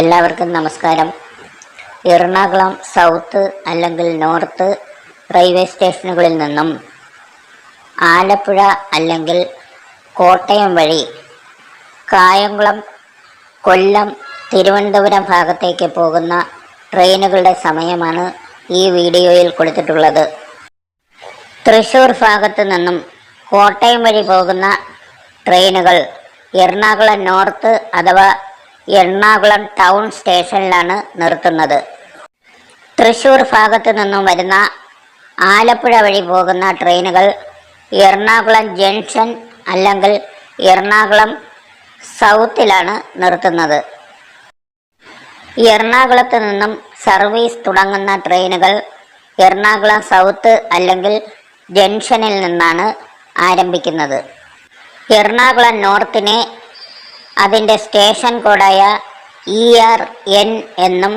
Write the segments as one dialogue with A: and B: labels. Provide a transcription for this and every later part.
A: എല്ലാവർക്കും നമസ്കാരം. എറണാകുളം സൗത്ത് അല്ലെങ്കിൽ നോർത്ത് റെയിൽവേ സ്റ്റേഷനുകളിൽ നിന്നും ആലപ്പുഴ അല്ലെങ്കിൽ കോട്ടയം വഴി കായംകുളം കൊല്ലം തിരുവനന്തപുരം ഭാഗത്തേക്ക് പോകുന്ന ട്രെയിനുകളുടെ സമയമാണ് ഈ വീഡിയോയിൽ കൊടുത്തിട്ടുള്ളത്. തൃശ്ശൂർ ഭാഗത്തു നിന്നും കോട്ടയം വഴി പോകുന്ന ട്രെയിനുകൾ എറണാകുളം നോർത്ത് അഥവാ എറണാകുളം ടൗൺ സ്റ്റേഷനിലാണ് നിർത്തുന്നത്. തൃശൂർ ഭാഗത്തു നിന്നും വരുന്ന ആലപ്പുഴ വഴി പോകുന്ന ട്രെയിനുകൾ എറണാകുളം ജംഗ്ഷൻ അല്ലെങ്കിൽ എറണാകുളം സൗത്തിലാണ് നിർത്തുന്നത്. എറണാകുളത്ത് നിന്നും സർവീസ് തുടങ്ങുന്ന ട്രെയിനുകൾ എറണാകുളം സൗത്ത് അല്ലെങ്കിൽ ജംഗ്ഷനിൽ നിന്നാണ് ആരംഭിക്കുന്നത്. എറണാകുളം നോർത്തിനെ അതിന്റെ സ്റ്റേഷൻ കോഡായ ഇ ആർ എൻ എന്നും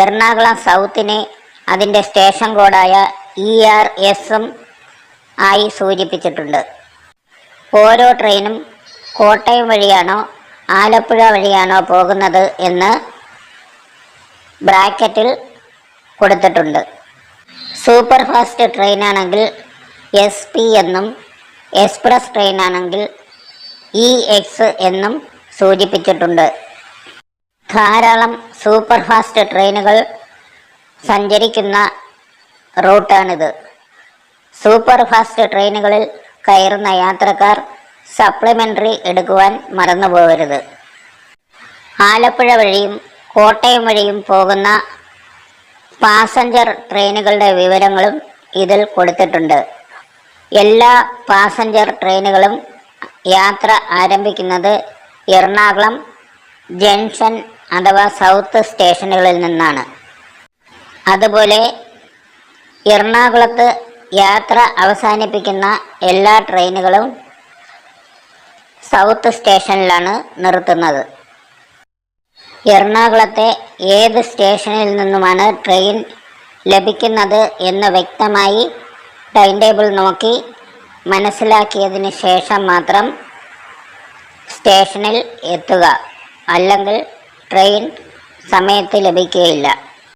A: എറണാകുളം സൗത്തിനെ അതിന്റെ സ്റ്റേഷൻ കോഡായ ഇ ആർ എസും ആയി സൂചിപ്പിച്ചിട്ടുണ്ട്. ഓരോ ട്രെയിനും കോട്ടയം വഴിയാണോ ആലപ്പുഴ വഴിയാണോ പോകുന്നത് എന്ന് ബ്രാക്കറ്റിൽ കൊടുത്തിട്ടുണ്ട്. സൂപ്പർ ഫാസ്റ്റ് ട്രെയിനാണെങ്കിൽ എസ് പി എന്നും എക്സ്പ്രസ് ട്രെയിനാണെങ്കിൽ ഇ എക്സ് എന്നും സൂചിപ്പിച്ചിട്ടുണ്ട്. ധാരാളം സൂപ്പർ ഫാസ്റ്റ് ട്രെയിനുകൾ സഞ്ചരിക്കുന്ന റൂട്ടാണിത്. സൂപ്പർ ഫാസ്റ്റ് ട്രെയിനുകളിൽ കയറുന്ന യാത്രക്കാർ സപ്ലിമെന്ററി എടുക്കുവാൻ മറന്നു പോകരുത് ആലപ്പുഴ വഴിയും കോട്ടയം വഴിയും പോകുന്ന പാസഞ്ചർ ട്രെയിനുകളുടെ വിവരങ്ങളും ഇതിൽ കൊടുത്തിട്ടുണ്ട്. എല്ലാ പാസഞ്ചർ ട്രെയിനുകളും യാത്ര ആരംഭിക്കുന്നത് എറണാകുളം ജംഗ്ഷൻ അഥവാ സൗത്ത് സ്റ്റേഷനുകളിൽ നിന്നാണ്. അതുപോലെ എറണാകുളത്ത് യാത്ര അവസാനിപ്പിക്കുന്ന എല്ലാ ട്രെയിനുകളും സൗത്ത് സ്റ്റേഷനിലാണ് നിർത്തുന്നത്. എറണാകുളത്തെ ഏത് സ്റ്റേഷനിൽ നിന്നുമാണ് ട്രെയിൻ ലഭിക്കുന്നത് എന്ന് വ്യക്തമായി ടൈം ടേബിൾ നോക്കി മനസ്സിലാക്കിയതിന് ശേഷം മാത്രം സ്റ്റേഷനിൽ എത്തുക. അല്ലെങ്കിൽ ട്രെയിൻ സമയത്ത് ലഭിക്കുകയില്ല